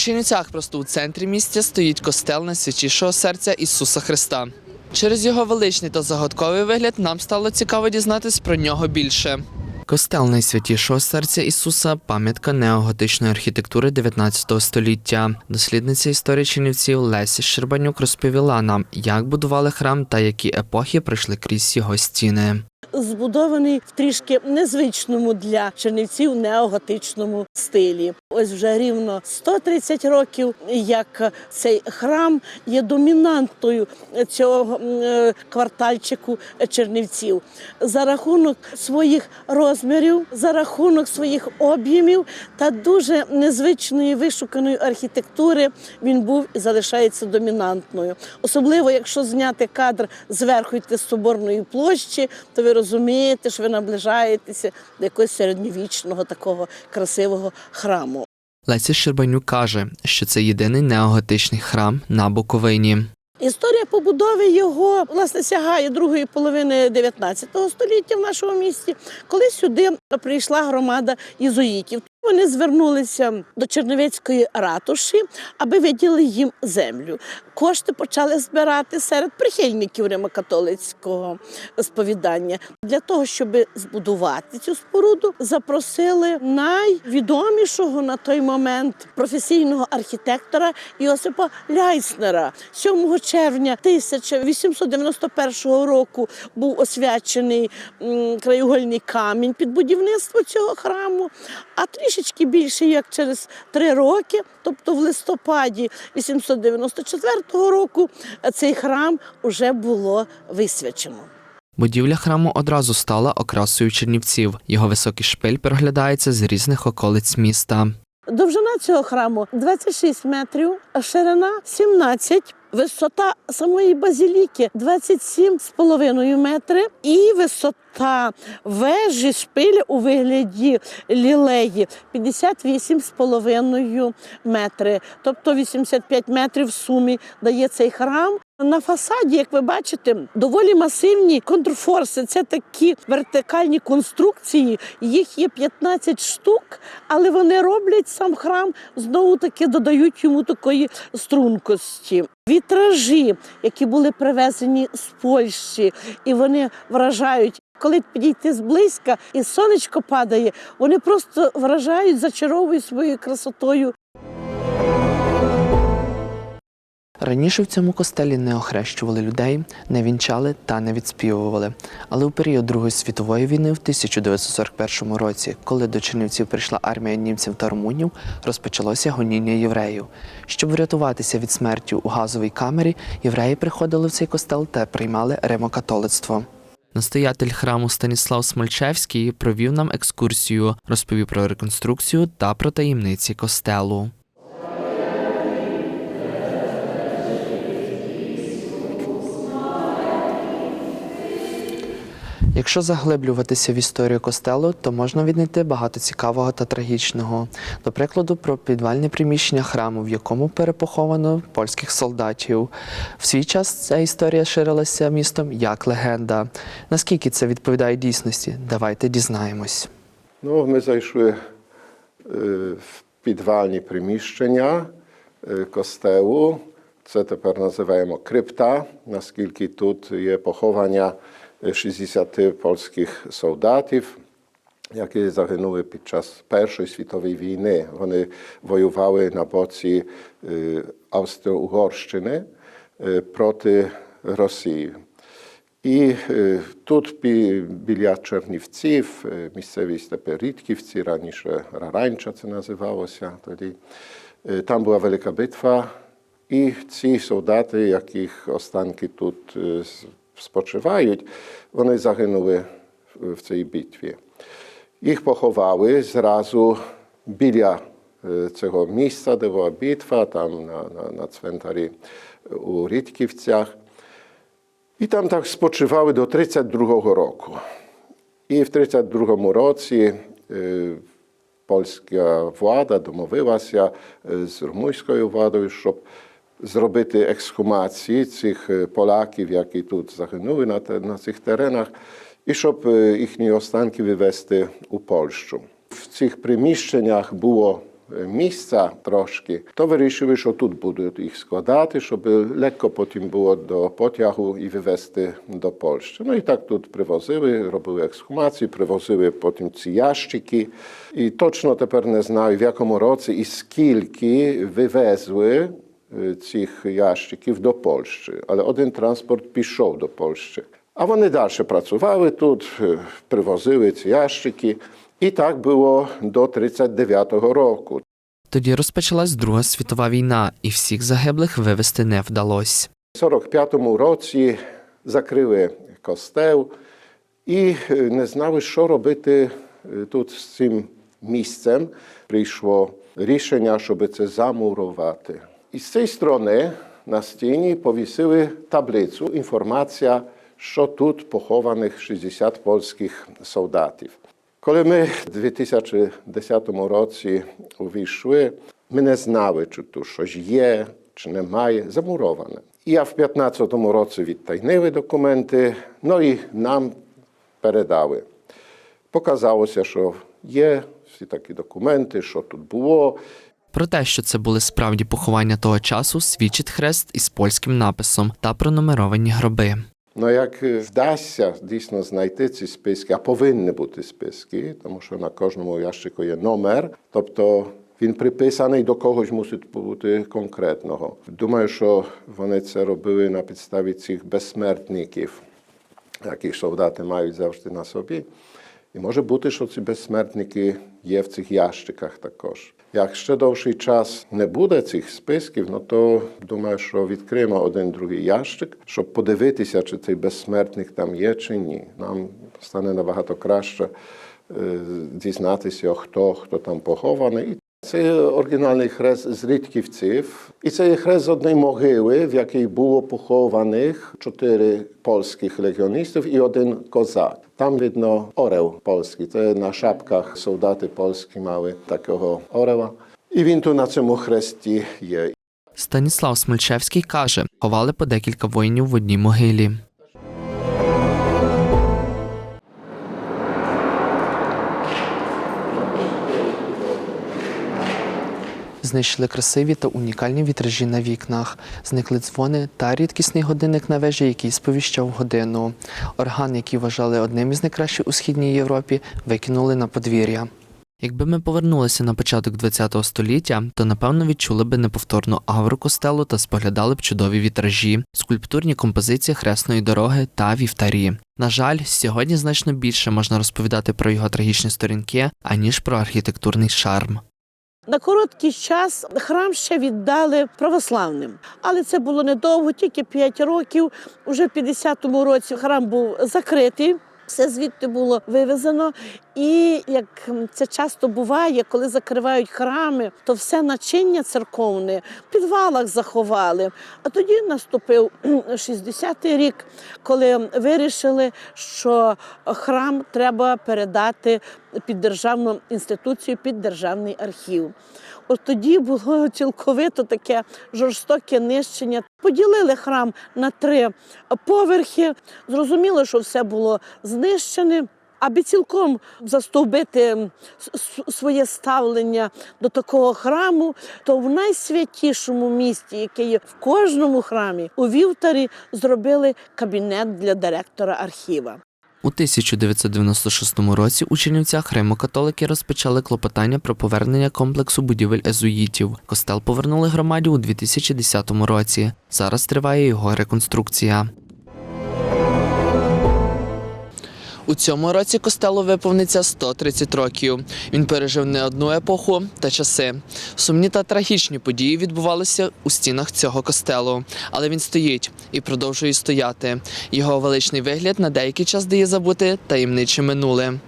Чернівцях просто у центрі місця стоїть костел найсвятішого серця Ісуса Христа. Через його величний та загадковий вигляд нам стало цікаво дізнатись про нього більше. Костел найсвятішого серця Ісуса пам'ятка неоготичної архітектури 19 століття. Дослідниця історії Чернівців Леся Щербанюк розповіла нам, як будували храм та які епохи пройшли крізь його стіни. Збудований в трішки незвичному для чернівців неоготичному стилі. Ось вже рівно 130 років, як цей храм є домінантою цього е, квартальчику чернівців. За рахунок своїх розмірів, за рахунок своїх об'ємів та дуже незвичної вишуканої архітектури він був і залишається домінантною. Особливо, якщо зняти кадр зверху йти з соборної площі, то ви розумієте, що ви наближаєтеся до якогось середньовічного такого красивого храму. Леся Щербанюк каже, що це єдиний неоготичний храм на Буковині. Історія побудови його власне сягає другої половини 19 століття в нашому місті, коли сюди прийшла громада єзуїтів. Вони звернулися до Черновецької ратуші, аби виділи їм землю. Кошти почали збирати серед прихильників римокатолицького сповідання. Для того, щоб збудувати цю споруду, запросили найвідомішого на той момент професійного архітектора Йосипа Ляйснера. 7 червня 1891 року був освячений краєугольний камінь під будівництво цього храму. А трішечки більше як через три роки, тобто в листопаді 894 року, цей храм уже було висвячено. Будівля храму одразу стала окрасою чернівців. Його високий шпиль проглядається з різних околиць міста. Довжина цього храму 26 метрів, а ширина 17. Висота самої базіліки 27,5 метри, і висота вежі шпиля у вигляді лілеї 58,5 метри. Тобто 85 метрів в сумі дає цей храм. На фасаді, як ви бачите, доволі масивні контрфорси. Це такі вертикальні конструкції. Їх є 15 штук, але вони роблять сам храм, знову таки додають йому такої стрункості. Вітражі, які були привезені з Польщі, і вони вражають. Коли підійти зблизька і сонечко падає, вони просто вражають, зачаровують своєю красотою. Раніше в цьому костелі не охрещували людей, не вінчали та не відспівували. Але у період Другої світової війни в 1941 році, коли до Чернівців прийшла армія німців та румунів, розпочалося гоніння євреїв. Щоб врятуватися від смерті у газовій камері, євреї приходили в цей костел та приймали римокатолицтво. Настоятель храму Станіслав Смольчевський провів нам екскурсію, розповів про реконструкцію та про таємниці костелу. Якщо заглиблюватися в історію костелу, то можна віднайти багато цікавого та трагічного. До прикладу, про підвальне приміщення храму, в якому перепоховано польських солдатів. В свій час ця історія ширилася містом як легенда. Наскільки це відповідає дійсності? Давайте дізнаємось. Ну, ми зайшли е, в підвальні приміщення е, костелу. Це тепер називаємо крипта, наскільки тут є поховання 60 польських солдатів, які загинули під час Першої світової війни. Вони воювали на боці Австро-Угорщини проти Росії. І тут біля Чернівців, місцевість тепер Рідківці, раніше Раранча це називалося тоді. Там була велика битва, і ці солдати, яких останки тут спочивають, вони загинули в- цій битві. Їх поховали зразу біля е, цього місця, де була битва, там на, на, на цвинтарі у Рідківцях. І там так спочивали до 32-го року. І в 32-му році е, польська влада домовилася е, з румунською владою, щоб зробити ексхумації цих е, поляків, які тут загинули на, те- на цих теренах, і щоб е, їхні останки вивезти у Польщу. В цих приміщеннях було е, місця трошки, то вирішили, що тут будуть їх складати, щоб легко потім було до потягу і вивезти до Польщі. Ну і так тут привозили, робили ексхумацію, привозили потім ці ящики. І точно тепер не знаю, в якому році і скільки вивезли е, цих ящиків до Польщі. Але один транспорт пішов до Польщі. А вони далі працювали тут, е, привозили ці ящики. І так було до 39-го року. Тоді розпочалась Друга світова війна, і всіх загиблих вивезти не вдалося. В 45-му році закрили костел і е, не знали, що робити е, тут з цим місцем. Прийшло рішення, щоб це замурувати. І з цієї сторони на стіні повісили таблицю, інформація, що тут похованих 60 польських солдатів. Коли ми в 2010 році увійшли, ми не знали, чи тут щось є, чи немає, замуроване. І я в 2015 році відтайнили документи, ну і нам передали. Показалося, що є всі такі документи, що тут було. Про те, що це були справді поховання того часу, свідчить хрест із польським написом та пронумеровані гроби. Ну, як вдасться дійсно знайти ці списки, а повинні бути списки, тому що на кожному ящику є номер, тобто він приписаний до когось мусить бути конкретного. Думаю, що вони це робили на підставі цих безсмертників, яких солдати мають завжди на собі. І може бути, що ці безсмертники є в цих ящиках також. Як ще довший час не буде цих списків, ну то думаю, що відкриємо один другий ящик, щоб подивитися, чи цей безсмертник там є чи ні. Нам стане набагато краще е, дізнатися, хто, хто там похований. Це оригінальний хрест з Рідківців. І це є хрест з однієї могили, в якій було похованих чотири польських легіоністів і один козак. Там видно орел польський. Це на шапках солдати польські мали такого орела. І він тут на цьому хресті є. Станіслав Смельчевський каже, ховали по декілька воїнів в одній могилі. Знайшли красиві та унікальні вітражі на вікнах, зникли дзвони та рідкісний годинник на вежі, який сповіщав годину. Орган, який вважали одним із найкращих у східній Європі, викинули на подвір'я. Якби ми повернулися на початок ХХ століття, то напевно відчули би неповторну авру костелу та споглядали б чудові вітражі, скульптурні композиції хресної дороги та вівтарі. На жаль, сьогодні значно більше можна розповідати про його трагічні сторінки, аніж про архітектурний шарм. На короткий час храм ще віддали православним, але це було недовго, тільки 5 років. Уже в 50-му році храм був закритий. Все звідти було вивезено, і як це часто буває, коли закривають храми, то все начиння церковне в підвалах заховали. А тоді наступив 60-й рік, коли вирішили, що храм треба передати під державну інституцію, під державний архів. От тоді було цілковито таке жорстоке нищення. Поділили храм на три поверхи. Зрозуміло, що все було знищене. Аби цілком застовбити своє ставлення до такого храму, то в найсвятішому місті, яке є в кожному храмі, у вівтарі зробили кабінет для директора архіва. У 1996 році у Чернівцях римокатолики розпочали клопотання про повернення комплексу будівель езуїтів. Костел повернули громаді у 2010 році. Зараз триває його реконструкція. У цьому році костелу виповниться 130 років. Він пережив не одну епоху та часи. Сумні та трагічні події відбувалися у стінах цього костелу, але він стоїть і продовжує стояти. Його величний вигляд на деякий час дає забути таємниче минуле.